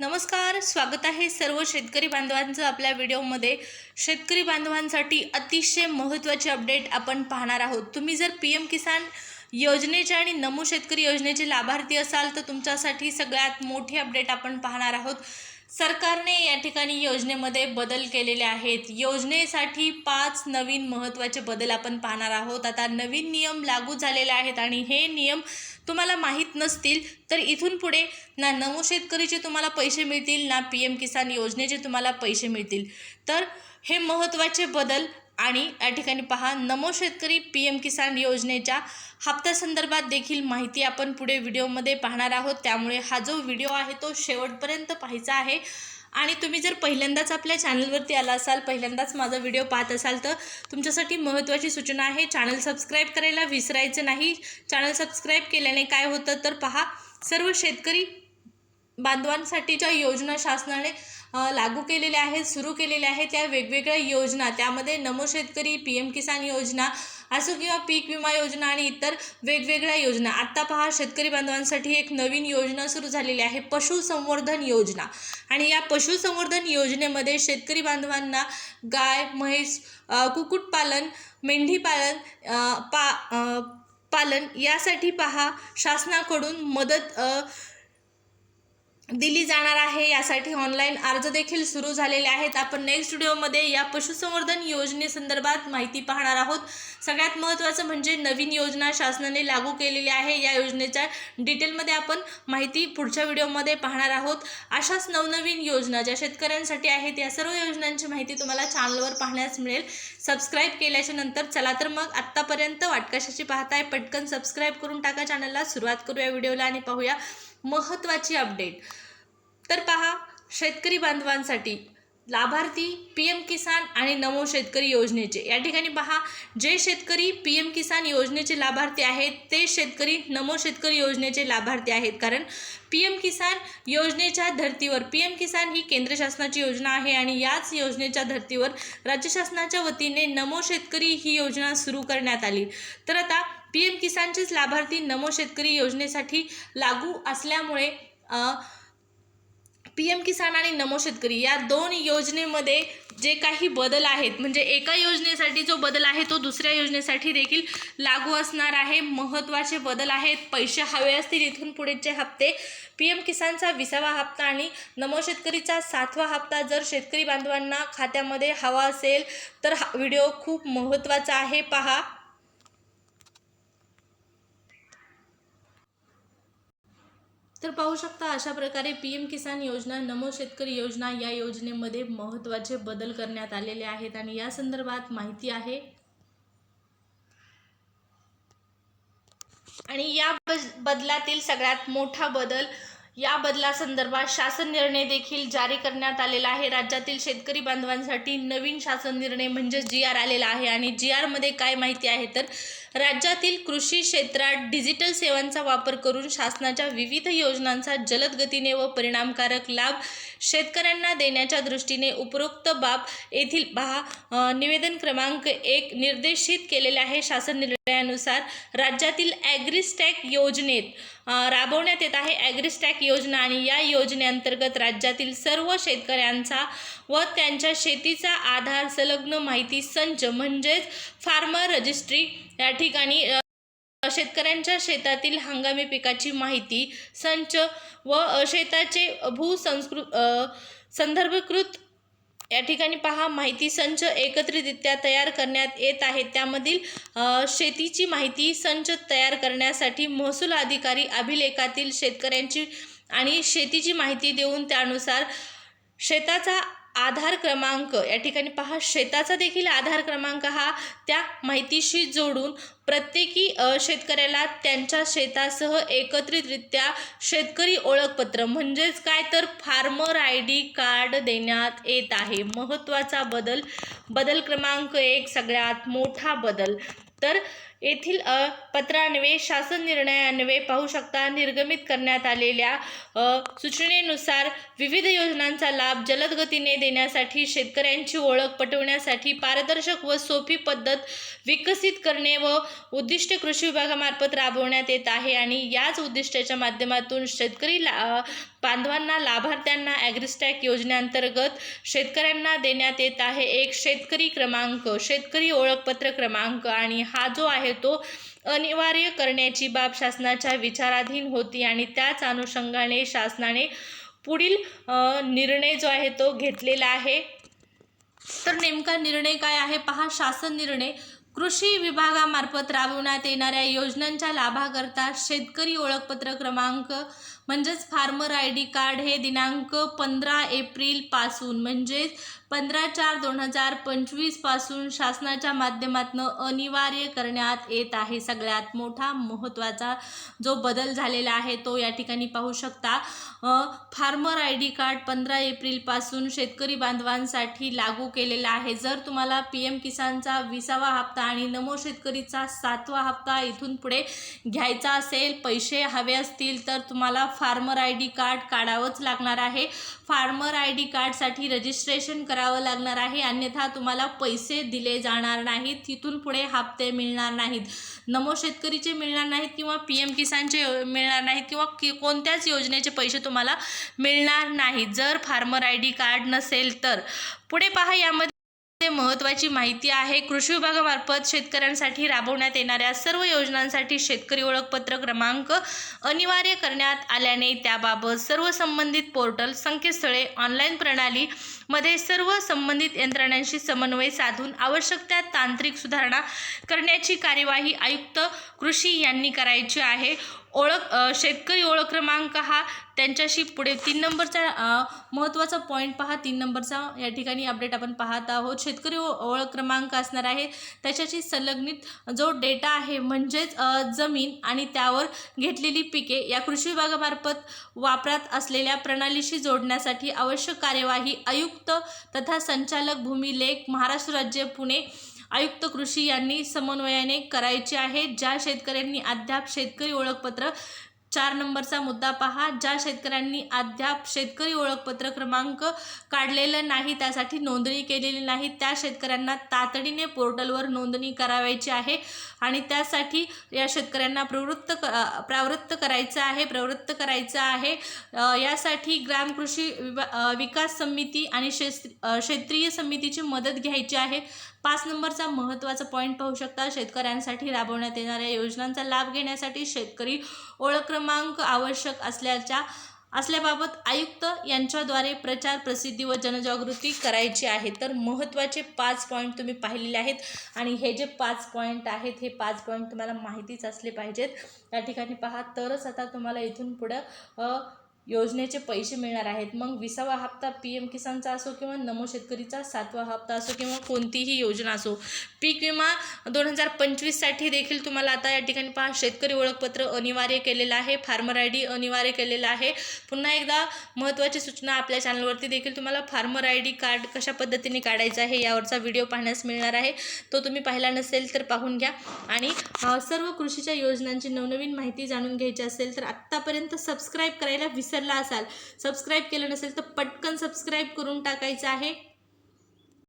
नमस्कार स्वागत आहे सर्व शेतकरी बांधवांचं आपल्या व्हिडिओमध्ये. शेतकरी बांधवांसाठी अतिशय महत्त्वाचे अपडेट आपण पाहणार आहोत. तुम्ही जर पी एम किसान योजनेचे आणि नमो शेतकरी योजनेचे लाभार्थी असाल तर तुमच्यासाठी सगळ्यात मोठी अपडेट आपण पाहणार आहोत. सरकारने या ठिकाणी योजनेमध्ये बदल केलेले आहेत. योजनेसाठी पाच नवीन महत्त्वाचे बदल आपण पाहणार आहोत. आता नवीन नियम लागू झालेले आहेत आणि हे नियम तुम्हाला माहीत नसतील तर इथून पुढे ना नमो शेतकरीचे तुम्हाला पैसे मिळतील ना पी एम किसान योजनेचे तुम्हाला पैसे मिळतील. तर हे महत्त्वाचे बदल आणि या ठिकाणी पहा नमो शेतकरी पी एम किसान योजनेच्या हप्त्यासंदर्भात देखील माहिती आपण पुढे व्हिडिओमध्ये पाहणार आहोत. त्यामुळे हा जो व्हिडिओ आहे तो शेवटपर्यंत पाहायचा आहे. आणि तुम्ही जर पहिल्यांदाच आपल्या चॅनलवरती आला असाल पहिल्यांदाच माझा व्हिडिओ पाहत असाल तर तुमच्यासाठी महत्त्वाची सूचना आहे चॅनल सबस्क्राईब करायला विसरायचं नाही. चॅनल सबस्क्राईब केल्याने काय होतं तर पहा सर्व शेतकरी बांधवांसाठीच्या योजना शासनाने लागू केलेल्या आहेत सुरू केलेल्या आहेत त्या वेगवेगळ्या योजना. त्यामध्ये नमो शेतकरी पी एम किसान योजना असो किंवा पीक विमा योजना आणि इतर वेगवेगळ्या योजना. आत्ता पहा शेतकरी बांधवांसाठी एक नवीन योजना सुरू झालेली आहे पशुसंवर्धन योजना. आणि या पशुसंवर्धन योजनेमध्ये शेतकरी बांधवांना गाय म्हैस कुक्कुटपालन मेंढीपालन पा पालन यासाठी पहा शासनाकडून मदत दिली जाणार आहे. यासाठी ऑनलाईन अर्ज देखील सुरू झालेले आहेत. आपण नेक्स्ट व्हिडिओमध्ये या पशुसंवर्धन योजनेसंदर्भात माहिती पाहणार आहोत. सगळ्यात महत्त्वाचं म्हणजे नवीन योजना शासनाने लागू केलेली आहे. या योजनेच्या डिटेलमध्ये आपण माहिती पुढच्या व्हिडिओमध्ये पाहणार आहोत. अशाच नवनवीन योजना ज्या शेतकऱ्यांसाठी आहेत या सर्व योजनांची माहिती तुम्हाला चॅनलवर पाहण्यास मिळेल. सबस्क्राईब केल्याच्यानंतर चला तर मग आत्तापर्यंत वाटकाशाची पाहताय. पटकन सबस्क्राईब करून टाका. चॅनलला सुरुवात करूया. व्हिडिओला आणि पाहूया. महत्त्वाची अपडेट. तर पहा शेतकरी बांधवांसाठी लाभार्थी पी एम किसान आणि नमो शेतकरी योजनेचे. या ठिकाणी पहा जे शेतकरी पी एम किसान योजनेचे लाभार्थी आहेत ते शेतकरी नमो शेतकरी योजनेचे लाभार्थी आहेत. कारण पी एम किसान योजनेच्या धर्तीवर पी एम किसान ही केंद्र शासनाची योजना आहे आणि याच योजनेच्या धर्तीवर राज्य शासनाच्या वतीने नमो शेतकरी ही योजना सुरू करण्यात आली. तर आता पी एम किसानचेच लाभार्थी नमो शेतकरी योजनेसाठी लागू असल्यामुळे पी एम किसान आणि नमो शेतकरी या दोन योजनेमध्ये जे काही बदल आहेत म्हणजे एका योजनेसाठी जो बदल आहे तो दुसऱ्या योजनेसाठी देखील लागू असणार आहे. महत्त्वाचे बदल आहेत. पैसे हवे असतील इथून पुढेचे हप्ते. पी एम किसानचा विसावा हप्ता आणि नमो शेतकरीचा सातवा हप्ता जर शेतकरी बांधवांना खात्यामध्ये हवा असेल तर हा व्हिडिओ खूप महत्त्वाचा आहे. पहा. तर पाहू शकता अशा प्रकारे पी एम किसान योजना नमो शेतकरी योजना या योजनेमध्ये महत्त्वाचे बदल करण्यात आलेले आहेत आणि या संदर्भात माहिती आहे. आणि या बदलातील सगळ्यात मोठा बदल या बदलासंदर्भात शासन निर्णय देखील जारी करण्यात आलेला आहे. राज्यातील शेतकरी बांधवांसाठी नवीन शासन निर्णय म्हणजे जी आर आलेला आहे. आणि जी आरमध्ये काय माहिती आहे? तर राज्यातील कृषी क्षेत्रात डिजिटल सेवांचा वापर करून शासनाच्या विविध योजनांचा जलद गतीने व परिणामकारक लाभ शेतकऱ्यांना देण्याच्या दृष्टीने उपरोक्त बाब येथील पहा निवेदन क्रमांक एक निर्देशित केलेले आहे. शासन निर्णयानुसार राज्यातील ॲग्रिस्टॅक योजनेत राबवण्यात येत आहे. ॲग्रिस्टॅक योजना आणि या योजनेअंतर्गत राज्यातील सर्व शेतकऱ्यांचा व त्यांच्या शेतीचा आधार संलग्न माहिती संच म्हणजेच फार्मर रजिस्ट्री या ठिकाणी शेतकऱ्यांच्या शेतातील हंगामी पिकाची माहिती संच व शेताचे भूसंस्कृ संदर्भकृत या ठिकाणी पहा. माहिती संच एकत्रितरित्या तयार करण्यात येत आहे. त्यामधील शेतीची माहिती संच तयार करण्यासाठी महसूल अधिकारी अभिलेखातील शेतकऱ्यांची आणि शेतीची माहिती देऊन त्यानुसार शेताचा आधार क्रमांक या ठिकाणी पहा शेताचा देखील आधार क्रमांक हा त्या माहितीशी जोडून प्रत्येकी शेतकऱ्याला त्यांच्या शेतासह एकत्रितरित्या शेतकरी ओळखपत्र म्हणजेच काय तर फार्मर आय डी कार्ड देण्यात येत आहे. महत्त्वाचा बदल बदल क्रमांक एक सगळ्यात मोठा बदल. तर येथील पत्रान्वये शासन निर्णयान्वये पाहू शकता निर्गमित करण्यात आलेल्या सूचनेनुसार विविध योजनांचा लाभ जलद गतीने देण्यासाठी शेतकऱ्यांची ओळख पटवण्यासाठी पारदर्शक व सोपी पद्धत विकसित करणे व उद्दिष्ट कृषी विभागामार्फत राबवण्यात येत आहे. आणि याच उद्दिष्टाच्या माध्यमातून शेतकरी ला बांधवांना लाभार्थ्यांना ॲग्रिस्टॅक योजनेअंतर्गत शेतकऱ्यांना देण्यात येत आहे. एक शेतकरी क्रमांक शेतकरी ओळखपत्र क्रमांक आणि हा जो आहे तो अनिवार्य करण्याची बाब शासनाच्या विचाराधीन होती आणि त्याच अनुषंगाने शासनाने पुढील निर्णय जो आहे तो घेतलेला आहे. तर नेमका निर्णय काय आहे? पहा शासन निर्णय कृषी विभागामार्फत राबवण्यात येणाऱ्या योजनांच्या लाभाकरता शेतकरी ओळखपत्र क्रमांक म्हणजेच फार्मर आय डी कार्ड हे दिनांक पंधरा एप्रिलपासून म्हणजेच पंधरा चार दोन हजार पंचवीसपासून शासनाच्या माध्यमातून अनिवार्य करण्यात येत आहे. सगळ्यात मोठा महत्त्वाचा जो बदल झालेला आहे तो या ठिकाणी पाहू शकता. फार्मर आय डी कार्ड पंधरा एप्रिलपासून शेतकरी बांधवांसाठी लागू केलेला आहे. जर तुम्हाला पी एम किसानचा विसावा हप्ता आणि नमो शेतकरीचा सातवा हप्ता इथून पुढे घ्यायचा असेल पैसे हवे असतील तर तुम्हाला फार्मर आय डी कार्ड काढावंच लागणार आहे. फार्मर आय डी कार्डसाठी रजिस्ट्रेशन करावं लागणार आहे. अन्यथा तुम्हाला पैसे दिले जाणार नाहीत. तिथून पुढे हप्ते मिळणार नाहीत. नमो शेतकरीचे मिळणार नाहीत किंवा पी एम किसानचे मिळणार नाहीत किंवा कि कोणत्याच योजनेचे पैसे तुम्हाला मिळणार नाहीत. जर फार्मर आय डी कार्ड नसेल तर. पुढे पहा यामध्ये महत्त्वाची माहिती आहे कृषी विभागामार्फत शेतकऱ्यांसाठी राबवण्यात येणाऱ्या सर्व योजनांसाठी शेतकरी ओळखपत्र क्रमांक अनिवार्य करण्यात आल्याने त्याबाबत सर्व संबंधित पोर्टल संकेतस्थळे ऑनलाईन प्रणाली मध्ये सर्व संबंधित यंत्रणांशी समन्वय साधून आवश्यक त्या तांत्रिक सुधारणा करण्याची कार्यवाही आयुक्त कृषी यांनी करायची आहे. ओळख शेतकरी ओळख क्रमांक हा त्यांच्याशी पुढे तीन नंबरचा महत्त्वाचा पॉईंट पहा. तीन नंबरचा या ठिकाणी अपडेट आपण पाहत आहोत. शेतकरी ओ- ओळख क्रमांक असणार आहे. त्याच्याशी संलग्नित जो डेटा आहे म्हणजेच जमीन आणि त्यावर घेतलेली पिके या कृषी विभागामार्फत वापरात असलेल्या प्रणालीशी जोडण्यासाठी आवश्यक कार्यवाही आयुक्त तथा संचालक भूमी लेख महाराष्ट्र राज्य पुणे आयुक्त कृषी यांनी समन्वयाने करायचे आहे. ज्या शेतकऱ्यांनी अद्याप शेतकरी ओळखपत्र चार नंबरचा मुद्दा पहा ज्या शेतकऱ्यांनी अद्याप शेतकरी ओळखपत्र क्रमांक काढलेलं नाही त्यासाठी नोंदणी केलेली नाही त्या शेतकऱ्यांना तातडीने पोर्टलवर नोंदणी करावायची आहे आणि त्यासाठी या शेतकऱ्यांना प्रवृत्त क प्रवृत्त करायचं आहे प्रवृत्त करायचं आहे. यासाठी ग्राम कृषी विभा विकास समिती आणि शेस् क्षेत्रीय समितीची मदत घ्यायची आहे. पाच नंबरचा महत्त्वाचा पॉईंट पाहू शकता शेतकऱ्यांसाठी राबवण्यात येणाऱ्या योजनांचा लाभ घेण्यासाठी शेतकरी ओळख क्रमांक आवश्यक असल्याच्या असल्याबाबत आयुक्त यांच्याद्वारे प्रचार प्रसिद्धी व जनजागृती करायची आहे. तर महत्त्वाचे पाच पॉईंट तुम्ही पाहिलेले आहेत. आणि हे जे पाच पॉईंट आहेत हे पाच पॉईंट तुम्हाला माहितीच असले पाहिजेत. या ठिकाणी पहा तरच आता तुम्हाला इथून पुढं योजनेचे पैसे मिळणार आहेत. मग विसावा हप्ता पी एम किसानचा असो किंवा नमो शेतकरीचा सातवा हप्ता असो किंवा कोणतीही योजना असो पीक विमा दोन हजार पंचवीससाठी देखील तुम्हाला आता या ठिकाणी पहा शेतकरी ओळखपत्र अनिवार्य केलेलं आहे फार्मर आय डी अनिवार्य केलेलं आहे. पुन्हा एकदा महत्त्वाची सूचना आपल्या चॅनलवरती देखील तुम्हाला फार्मर आय डी कार्ड कशा पद्धतीने काढायचं आहे यावरचा व्हिडिओ पाहण्यास मिळणार आहे. तो तुम्ही पाहिला नसेल तर पाहून घ्या. आणि सर्व कृषीच्या योजनांची नवनवीन माहिती जाणून घ्यायची असेल तर आत्तापर्यंत सबस्क्राईब करायला विसरला असाल सबस्क्राईब केलं नसेल तर पटकन सबस्क्राईब करून टाकायचं आहे.